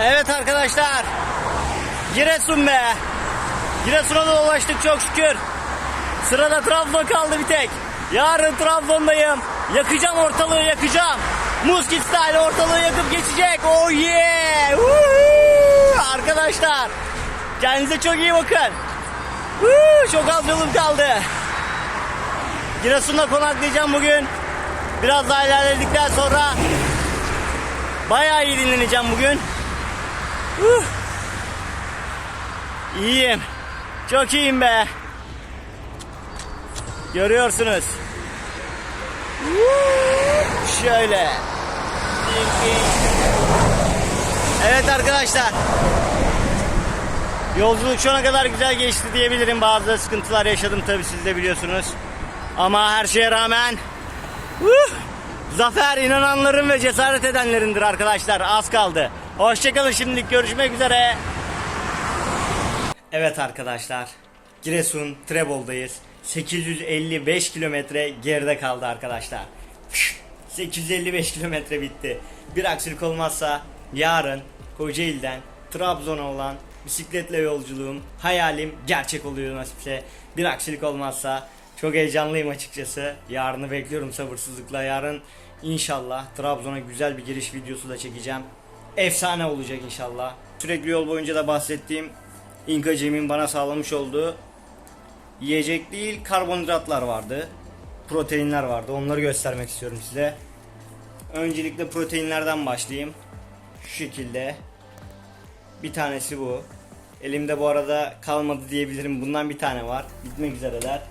Evet arkadaşlar. Giresun be. Giresun'a da ulaştık çok şükür. Sırada Trabzon kaldı bir tek. Yarın Trabzon'dayım. Yakacağım ortalığı yakacağım. Muskit style ortalığı yakıp geçecek. Oh yeah. Woohoo! Arkadaşlar. Kendinize çok iyi bakın. Woo! Çok az yolum kaldı. Giresun'da konaklayacağım bugün. Biraz daha ilerledikten sonra bayağı iyi dinleneceğim bugün. Uh. İyiyim. Çok iyiyim be. Görüyorsunuz. Şöyle. Evet arkadaşlar. Yolculuk şu ana kadar güzel geçti diyebilirim. Bazı sıkıntılar yaşadım tabii siz de biliyorsunuz. Ama her şeye rağmen uh, zafer inananların ve cesaret edenlerindir arkadaşlar. Az kaldı. Hoşçakalın şimdilik görüşmek üzere. Evet arkadaşlar. Giresun Trebol'dayız. 855 kilometre geride kaldı arkadaşlar. 855 kilometre bitti. Bir aksilik olmazsa yarın Kocaeli'den Trabzon'a olan bisikletle yolculuğum, hayalim gerçek oluyor nasipse. Bir aksilik olmazsa çok heyecanlıyım açıkçası. Yarını bekliyorum sabırsızlıkla. Yarın inşallah Trabzon'a güzel bir giriş videosu da çekeceğim. Efsane olacak inşallah. Sürekli yol boyunca da bahsettiğim İnka Cem'in bana sağlamış olduğu yiyecek değil karbonhidratlar vardı. Proteinler vardı. Onları göstermek istiyorum size. Öncelikle proteinlerden başlayayım. Şu şekilde. Bir tanesi bu. Elimde bu arada kalmadı diyebilirim. Bundan bir tane var. Bitmek üzereler.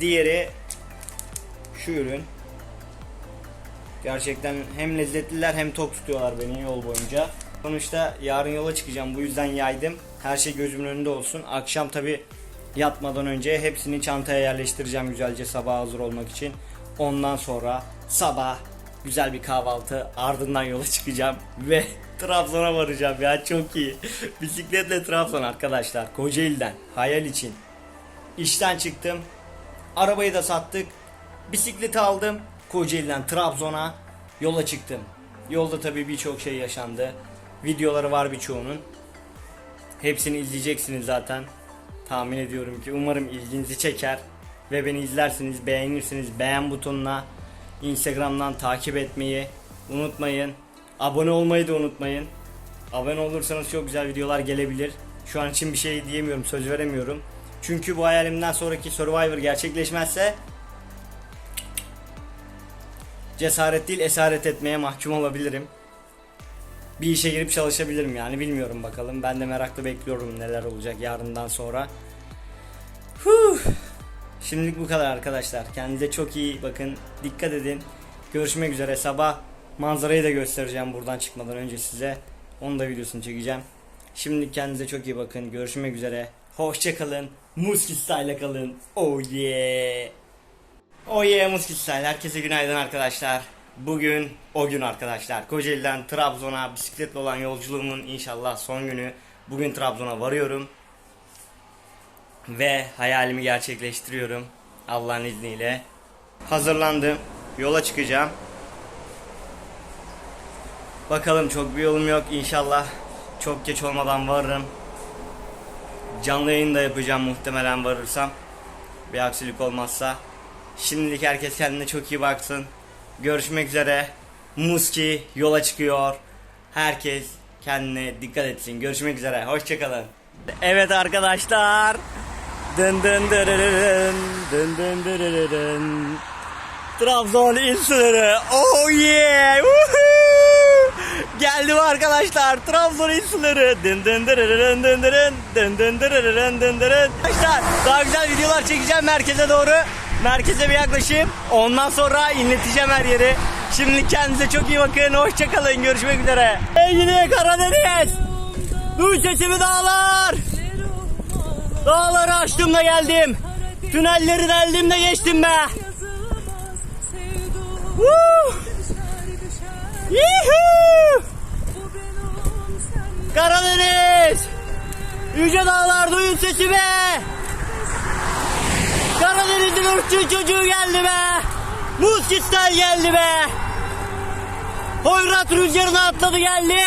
Diğeri şu ürün. Gerçekten hem lezzetliler hem tok tutuyorlar beni yol boyunca. Sonuçta yarın yola çıkacağım. Bu yüzden yaydım. Her şey gözümün önünde olsun. Akşam tabi yatmadan önce hepsini çantaya yerleştireceğim güzelce sabah hazır olmak için. Ondan sonra sabah güzel bir kahvaltı ardından yola çıkacağım ve Trabzon'a varacağım ya çok iyi. Bisikletle Trabzon arkadaşlar Kocaeli'den hayal için. İşten çıktım. Arabayı da sattık. Bisikleti aldım. Kocaeli'den Trabzon'a yola çıktım. Yolda tabii birçok şey yaşandı. Videoları var birçoğunun. Hepsini izleyeceksiniz zaten. Tahmin ediyorum ki umarım ilginizi çeker ve beni izlersiniz, beğenirsiniz. Beğen butonuna Instagram'dan takip etmeyi unutmayın. Abone olmayı da unutmayın. Abone olursanız çok güzel videolar gelebilir. Şu an için bir şey diyemiyorum, söz veremiyorum. Çünkü bu hayalimden sonraki Survivor gerçekleşmezse cesaret değil esaret etmeye mahkum olabilirim. Bir işe girip çalışabilirim yani bilmiyorum bakalım. Ben de merakla bekliyorum neler olacak yarından sonra. Huh. Şimdilik bu kadar arkadaşlar. Kendinize çok iyi bakın. Dikkat edin. Görüşmek üzere. Sabah manzarayı da göstereceğim buradan çıkmadan önce size. Onu da videosunu çekeceğim. Şimdilik kendinize çok iyi bakın. Görüşmek üzere. Hoşçakalın. Muski Style kalın. Oh yeah. Oh yeah Muski Style. Herkese günaydın arkadaşlar. Bugün o gün arkadaşlar. Kocaeli'den Trabzon'a bisikletle olan yolculuğumun inşallah son günü. Bugün Trabzon'a varıyorum. Ve hayalimi gerçekleştiriyorum. Allah'ın izniyle. Hazırlandım. Yola çıkacağım. Bakalım çok bir yolum yok. İnşallah çok geç olmadan varırım. Canlı yayın da yapacağım muhtemelen varırsam. Bir aksilik olmazsa. Şimdilik herkes kendine çok iyi baksın. Görüşmek üzere. Muski yola çıkıyor. Herkes kendine dikkat etsin. Görüşmek üzere. Hoşçakalın. Evet arkadaşlar. Dın dın dırırırın. Dın dın dırırırın. Trabzon il sınırı. Oh yeah. Woohoo! Geldim arkadaşlar. Trabzon il sınırı. Dın dın dırırırın dın dırın. Dın dın dırırırın dın dırın. Arkadaşlar daha güzel videolar çekeceğim merkeze doğru. Merkeze bir yaklaşayım. Ondan sonra inleteceğim her yeri. Şimdi kendinize çok iyi bakın. Hoşçakalın. Görüşmek üzere. Yine Karadeniz. Duy sesimi dağlar. Dağları açtım da geldim. Tünelleri deldim de geçtim be. Woo! Yuhuu! Karadeniz. Yüce dağlar duyun sesimi. Karadeniz'in ırkçı çocuğu geldi be. Muskistan geldi be. Hoyrat rüzgarına atladı geldi.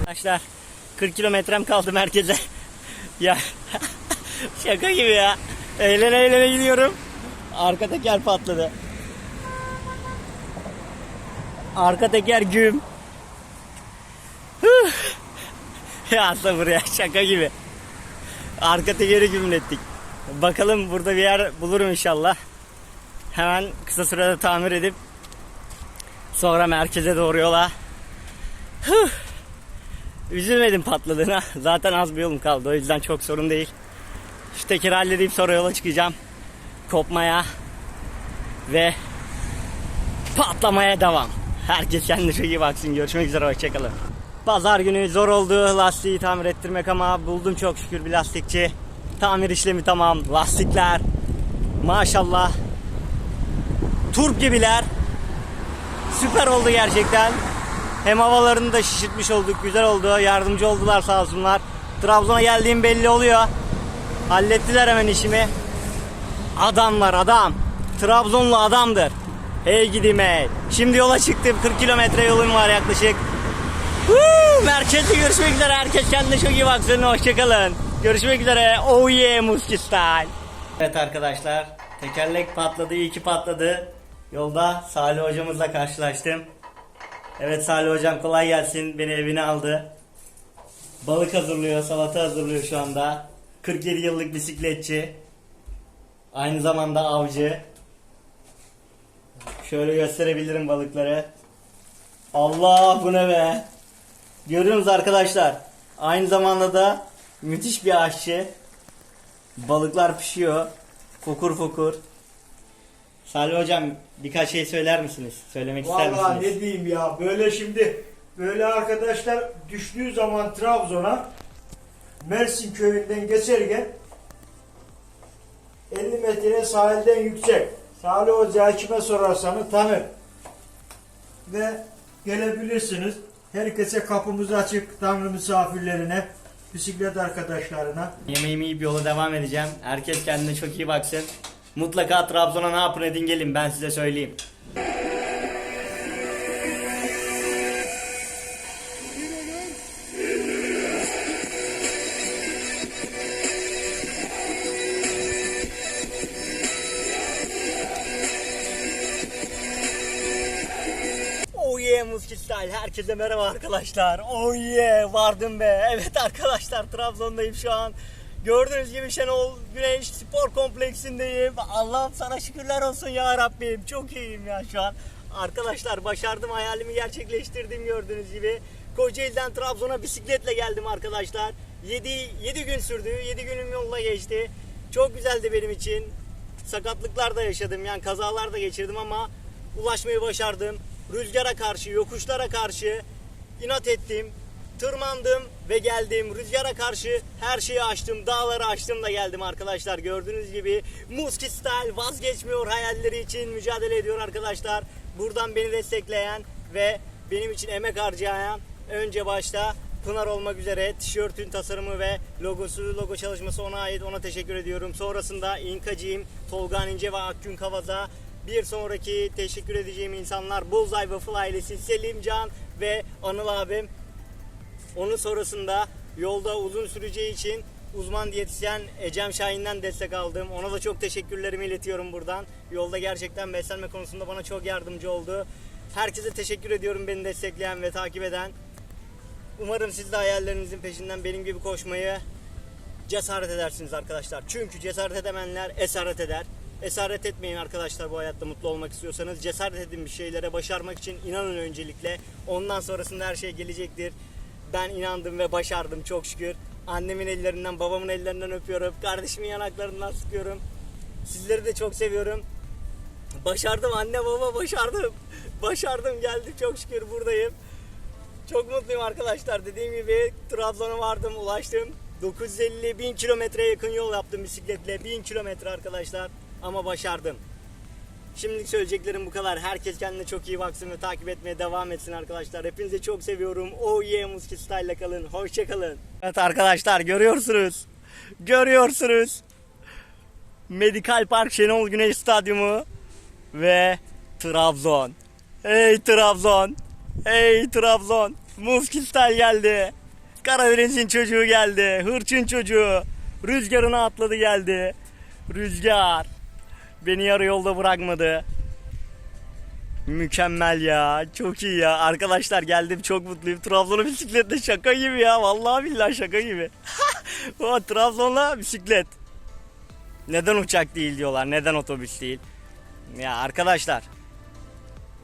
Arkadaşlar 40 kilometrem kaldı merkeze. ya şaka gibi ya. Eğlene eğlene gidiyorum. Arka teker patladı. Arka teker güm. Ya sabır ya şaka gibi. Arka tekeri gümlettik. Bakalım burada bir yer bulurum inşallah. Hemen kısa sürede tamir edip sonra merkeze doğru yola. Huh. Üzülmedim patladığına. Zaten az bir yolum kaldı. O yüzden çok sorun değil. Şu tekeri halledeyip sonra yola çıkacağım. Kopmaya ve patlamaya devam. Herkes kendine çok iyi baksın. Görüşmek üzere. Hoşçakalın. Pazar günü zor oldu lastiği tamir ettirmek ama buldum çok şükür bir lastikçi. Tamir işlemi tamam. Lastikler maşallah turp gibiler. Süper oldu gerçekten. Hem havalarını da şişirtmiş olduk. Güzel oldu. Yardımcı oldular sağ olsunlar. Trabzon'a geldiğim belli oluyor. Hallettiler hemen işimi. Adamlar adam. Trabzonlu adamdır. Hey gideyim hey. Şimdi yola çıktım. 40 kilometre yolum var yaklaşık. Merkezde görüşmek üzere. Herkes kendine çok iyi baksın. Hoşçakalın. Görüşmek üzere. Oh yeah Muski style. Evet arkadaşlar. Tekerlek patladı. iyi ki patladı. Yolda Salih hocamızla karşılaştım. Evet Salih hocam kolay gelsin. Beni evine aldı. Balık hazırlıyor, salata hazırlıyor şu anda. 47 yıllık bisikletçi. Aynı zamanda avcı. Şöyle gösterebilirim balıkları. Allah bu ne be? Görüyorsunuz arkadaşlar. Aynı zamanda da müthiş bir aşçı. Balıklar pişiyor. Fokur fokur. Salih hocam birkaç şey söyler misiniz? Söylemek ister Vallahi misiniz? ne diyeyim ya böyle şimdi böyle arkadaşlar düştüğü zaman Trabzon'a Mersin köyünden geçerken 50 metre sahilden yüksek. Salih Hoca kime sorarsanız tanır. Ve gelebilirsiniz. Herkese kapımız açık. Tanrı misafirlerine, bisiklet arkadaşlarına. Yemeğimi yiyip yola devam edeceğim. Herkes kendine çok iyi baksın. Mutlaka Trabzon'a ne yapın edin gelin ben size söyleyeyim. Herkese merhaba arkadaşlar. Oh yeah vardım be. Evet arkadaşlar Trabzon'dayım şu an. Gördüğünüz gibi Şenol Güneş Spor Kompleksindeyim. Allah'ım sana şükürler olsun ya Rabbim. Çok iyiyim ya şu an. Arkadaşlar başardım hayalimi gerçekleştirdim gördüğünüz gibi. Kocaeli'den Trabzon'a bisikletle geldim arkadaşlar. 7, 7 gün sürdü. 7 günüm yolla geçti. Çok güzeldi benim için. Sakatlıklar da yaşadım yani kazalar da geçirdim ama ulaşmayı başardım. Rüzgara karşı, yokuşlara karşı inat ettim. Tırmandım ve geldim. Rüzgara karşı her şeyi açtım. Dağları açtım da geldim arkadaşlar. Gördüğünüz gibi Muski Style vazgeçmiyor hayalleri için mücadele ediyor arkadaşlar. Buradan beni destekleyen ve benim için emek harcayan önce başta Pınar olmak üzere tişörtün tasarımı ve logosu, logo çalışması ona ait. Ona teşekkür ediyorum. Sonrasında İnkacığım, Tolga İnce ve Akgün Kavaz'a bir sonraki teşekkür edeceğim insanlar Bullseye Waffle ailesi Selim Can ve Anıl abim. Onun sonrasında yolda uzun süreceği için uzman diyetisyen Ecem Şahin'den destek aldım. Ona da çok teşekkürlerimi iletiyorum buradan. Yolda gerçekten beslenme konusunda bana çok yardımcı oldu. Herkese teşekkür ediyorum beni destekleyen ve takip eden. Umarım siz de hayallerinizin peşinden benim gibi koşmayı cesaret edersiniz arkadaşlar. Çünkü cesaret edemenler esaret eder. Esaret etmeyin arkadaşlar bu hayatta mutlu olmak istiyorsanız. Cesaret edin bir şeylere başarmak için inanın öncelikle. Ondan sonrasında her şey gelecektir. Ben inandım ve başardım çok şükür. Annemin ellerinden, babamın ellerinden öpüyorum. Kardeşimin yanaklarından sıkıyorum. Sizleri de çok seviyorum. Başardım anne baba başardım. Başardım geldim çok şükür buradayım. Çok mutluyum arkadaşlar. Dediğim gibi Trabzon'a vardım, ulaştım. 950 bin kilometreye yakın yol yaptım bisikletle. 1000 kilometre arkadaşlar. Ama başardım. Şimdilik söyleyeceklerim bu kadar. Herkes kendine çok iyi baksın ve takip etmeye devam etsin arkadaşlar. Hepinizi çok seviyorum. Oh yeah Muski Style'la kalın. Hoşçakalın. Evet arkadaşlar görüyorsunuz. Görüyorsunuz. Medikal Park Şenol Güneş Stadyumu ve Trabzon. Hey Trabzon. Hey Trabzon. Muskistal geldi. Karadeniz'in çocuğu geldi. Hırçın çocuğu. Rüzgarına atladı geldi. Rüzgar. Beni yarı yolda bırakmadı. Mükemmel ya. Çok iyi ya. Arkadaşlar geldim çok mutluyum. Trabzon'a bisikletle şaka gibi ya. Vallahi billahi şaka gibi. o Trabzon'la bisiklet. Neden uçak değil diyorlar. Neden otobüs değil. Ya arkadaşlar.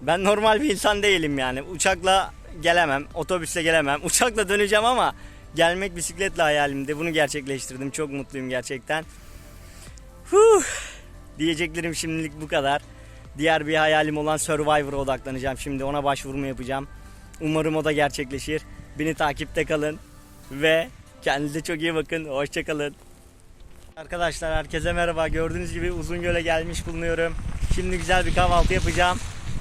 Ben normal bir insan değilim yani. Uçakla gelemem. Otobüsle gelemem. Uçakla döneceğim ama gelmek bisikletle hayalimdi. Bunu gerçekleştirdim. Çok mutluyum gerçekten. Huh. Diyeceklerim şimdilik bu kadar. Diğer bir hayalim olan Survivor'a odaklanacağım. Şimdi ona başvurumu yapacağım. Umarım o da gerçekleşir. Beni takipte kalın. Ve kendinize çok iyi bakın. Hoşçakalın. Arkadaşlar herkese merhaba. Gördüğünüz gibi Uzungöl'e gelmiş bulunuyorum. Şimdi güzel bir kahvaltı yapacağım.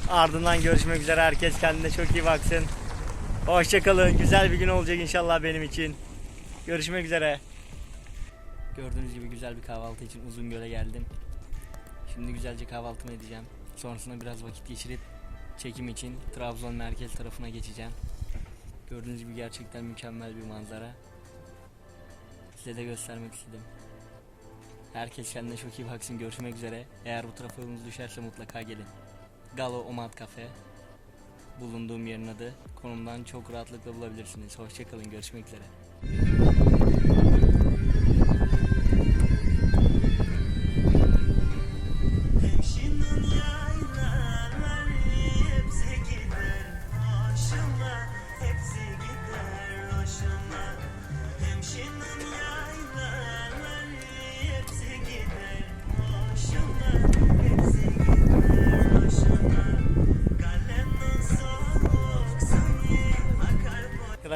Ardından görüşmek üzere. Herkes kendine çok iyi baksın. Hoşçakalın. Güzel bir gün olacak inşallah benim için. Görüşmek üzere. Gördüğünüz gibi güzel bir kahvaltı için Uzungöl'e geldim. Şimdi güzelce kahvaltımı edeceğim. Sonrasında biraz vakit geçirip çekim için Trabzon merkez tarafına geçeceğim. Gördüğünüz gibi gerçekten mükemmel bir manzara. Size de göstermek istedim. Herkes kendine çok iyi baksın. Görüşmek üzere. Eğer bu tarafa yolunuz düşerse mutlaka gelin. Galo Omad Cafe. Bulunduğum yerin adı. Konumdan çok rahatlıkla bulabilirsiniz. Hoşçakalın. Görüşmek üzere.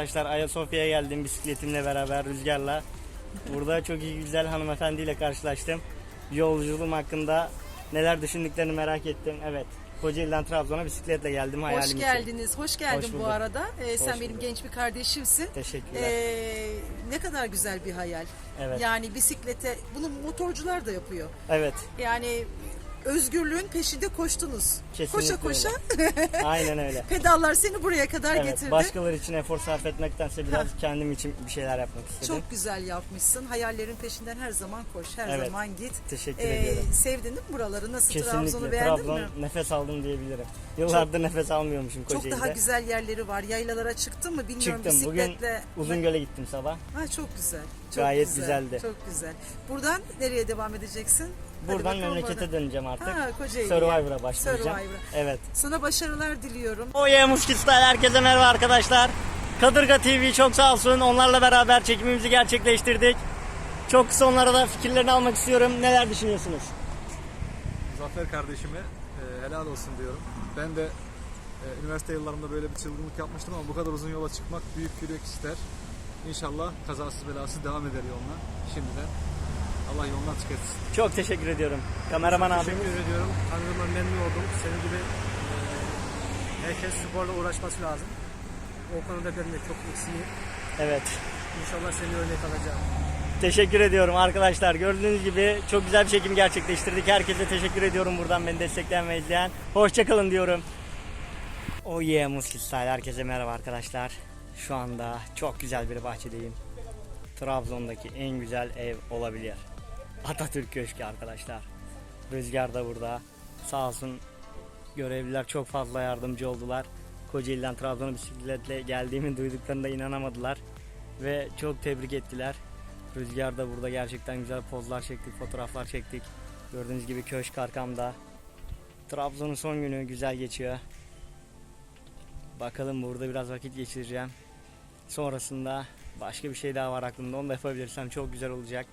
Arkadaşlar Ayasofya'ya geldim bisikletimle beraber Rüzgar'la. Burada çok iyi güzel hanımefendiyle karşılaştım. Yolculuğum hakkında neler düşündüklerini merak ettim. Evet. Kocaeli'den Trabzon'a bisikletle geldim hayalim Hoş için. geldiniz, hoş geldin Hoş bulduk. bu arada. Ee, sen benim genç bir kardeşimsin. Teşekkürler. Ee, ne kadar güzel bir hayal. Evet. Yani bisiklete, bunu motorcular da yapıyor. Evet. Yani özgürlüğün peşinde koştunuz. Kesinlikle koşa koşa Aynen öyle. pedallar seni buraya kadar Evet, getirdi. başkaları için efor sarf etmektense biraz kendim için bir şeyler yapmak istedim. Çok güzel yapmışsın. Hayallerin peşinden her zaman koş, her Evet. zaman git. Teşekkür Ee, ediyorum. sevdin mi buraları? Nasıl Trabzon'u Kesinlikle beğendin Trabzon mi? nefes aldım diyebilirim. Yıllardır nefes almıyormuşum Çok Kocaeli'de. daha güzel yerleri var. Yaylalara çıktın mı bilmiyorum Çıktım. Bugün bisikletle. Uzungöl'e gittim sabah. Ha çok güzel. Çok Gayet güzel, güzeldi. Çok güzel. Buradan nereye devam edeceksin? Buradan memlekete oradan. döneceğim artık. Ha, Kocaeli'ye. Survivor'a başlayacağım. Survivor'a. Evet. Sana başarılar diliyorum. Oye Muskistal herkese merhaba arkadaşlar. Kadırga TV çok sağ olsun. Onlarla beraber çekimimizi gerçekleştirdik. Çok kısa onlara da fikirlerini almak istiyorum. Neler düşünüyorsunuz? Zafer kardeşime e, helal olsun diyorum. Ben de e, üniversite yıllarımda böyle bir çılgınlık yapmıştım ama bu kadar uzun yola çıkmak büyük yürek ister. İnşallah kazasız belasız devam eder yoluna şimdiden. Allah yolundan çıkartsın. Çok teşekkür ediyorum. Kameraman abi. Teşekkür ediyorum. Tanıdığıma memnun oldum. Senin gibi e, herkes sporla uğraşması lazım. O konuda ben de çok eksiğim. Evet. İnşallah seni örnek alacağım. Teşekkür ediyorum arkadaşlar. Gördüğünüz gibi çok güzel bir çekim gerçekleştirdik. Herkese teşekkür ediyorum buradan beni destekleyen ve izleyen. Hoşçakalın diyorum. Oh yeah Muskistal. Herkese merhaba arkadaşlar. Şu anda çok güzel bir bahçedeyim. Trabzon'daki en güzel ev olabilir. Atatürk Köşkü arkadaşlar. Rüzgar da burada. Sağ olsun görevliler çok fazla yardımcı oldular. Kocaeli'den Trabzon'a bisikletle geldiğimi duyduklarında inanamadılar. Ve çok tebrik ettiler. Rüzgar da burada gerçekten güzel pozlar çektik, fotoğraflar çektik. Gördüğünüz gibi köşk arkamda. Trabzon'un son günü güzel geçiyor. Bakalım burada biraz vakit geçireceğim. Sonrasında başka bir şey daha var aklımda. Onu da yapabilirsem çok güzel olacak.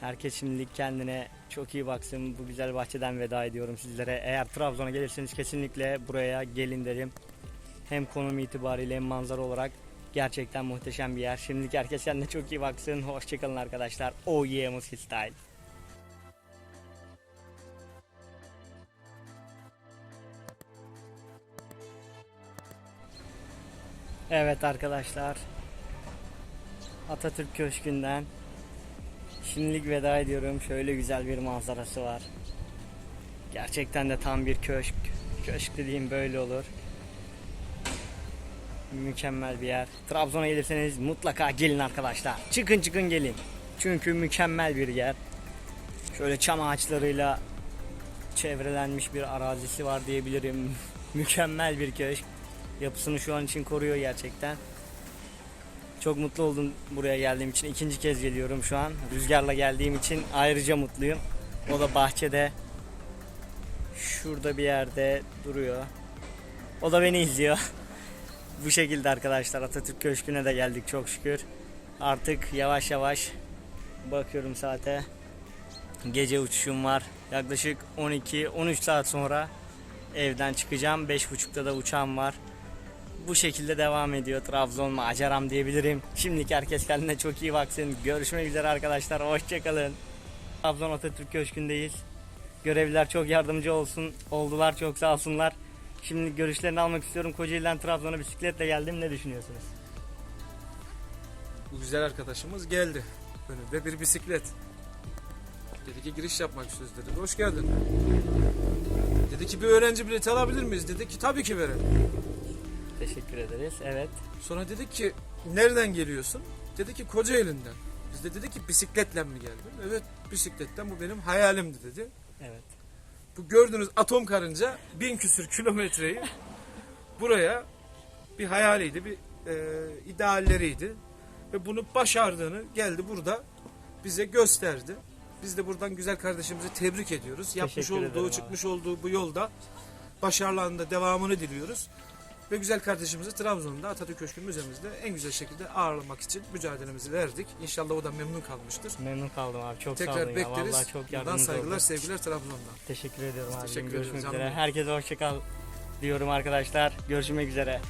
Herkes şimdilik kendine çok iyi baksın. Bu güzel bahçeden veda ediyorum sizlere. Eğer Trabzon'a gelirseniz kesinlikle buraya gelin derim. Hem konum itibariyle hem manzara olarak gerçekten muhteşem bir yer. Şimdilik herkes kendine çok iyi baksın. Hoşçakalın arkadaşlar. Oh yeah Muski Style. Evet arkadaşlar. Atatürk Köşkü'nden şimdilik veda ediyorum. Şöyle güzel bir manzarası var. Gerçekten de tam bir köşk. Köşk dediğim böyle olur. Mükemmel bir yer. Trabzon'a gelirseniz mutlaka gelin arkadaşlar. Çıkın çıkın gelin. Çünkü mükemmel bir yer. Şöyle çam ağaçlarıyla çevrelenmiş bir arazisi var diyebilirim. mükemmel bir köşk. Yapısını şu an için koruyor gerçekten. Çok mutlu oldum buraya geldiğim için. İkinci kez geliyorum şu an. Rüzgarla geldiğim için ayrıca mutluyum. O da bahçede. Şurada bir yerde duruyor. O da beni izliyor. Bu şekilde arkadaşlar Atatürk Köşkü'ne de geldik çok şükür. Artık yavaş yavaş bakıyorum saate. Gece uçuşum var. Yaklaşık 12-13 saat sonra evden çıkacağım. 5.30'da da uçağım var. Bu şekilde devam ediyor Trabzon maceram diyebilirim. Şimdilik herkes kendine çok iyi baksın. Görüşmek üzere arkadaşlar. Hoşçakalın. Trabzon Atatürk Köşkü'ndeyiz. Görevliler çok yardımcı olsun. Oldular çok sağ olsunlar. Şimdi görüşlerini almak istiyorum. Kocaeli'den Trabzon'a bisikletle geldim. Ne düşünüyorsunuz? Bu güzel arkadaşımız geldi. Önünde bir bisiklet. Dedi ki giriş yapmak istiyoruz dedi. Hoş geldin. Dedi ki bir öğrenci bileti alabilir miyiz? Dedi ki tabii ki verelim. Teşekkür ederiz. Evet. Sonra dedik ki nereden geliyorsun? Dedi ki Kocaeli'nden. Biz de dedik ki bisikletle mi geldin? Evet bisikletten bu benim hayalimdi dedi. Evet. Bu gördüğünüz atom karınca bin küsür kilometreyi buraya bir hayaliydi, bir e, idealleriydi. Ve bunu başardığını geldi burada bize gösterdi. Biz de buradan güzel kardeşimizi tebrik ediyoruz. Yapmış Teşekkür ederim olduğu, çıkmış olduğu bu yolda başarılarında devamını diliyoruz. Ve güzel kardeşimizi Trabzon'da Atatürk Köşkü Müzemizde en güzel şekilde ağırlamak için mücadelemizi verdik. İnşallah o da memnun kalmıştır. Memnun kaldım abi. Çok sağ olun Tekrar ya. bekleriz. Vallahi çok Buradan yardımcı saygılar, oldun. sevgiler Trabzon'dan. Teşekkür ediyorum abi. Teşekkür Görüşmek üzere. canım. Herkese hoşçakal diyorum arkadaşlar. Görüşmek üzere.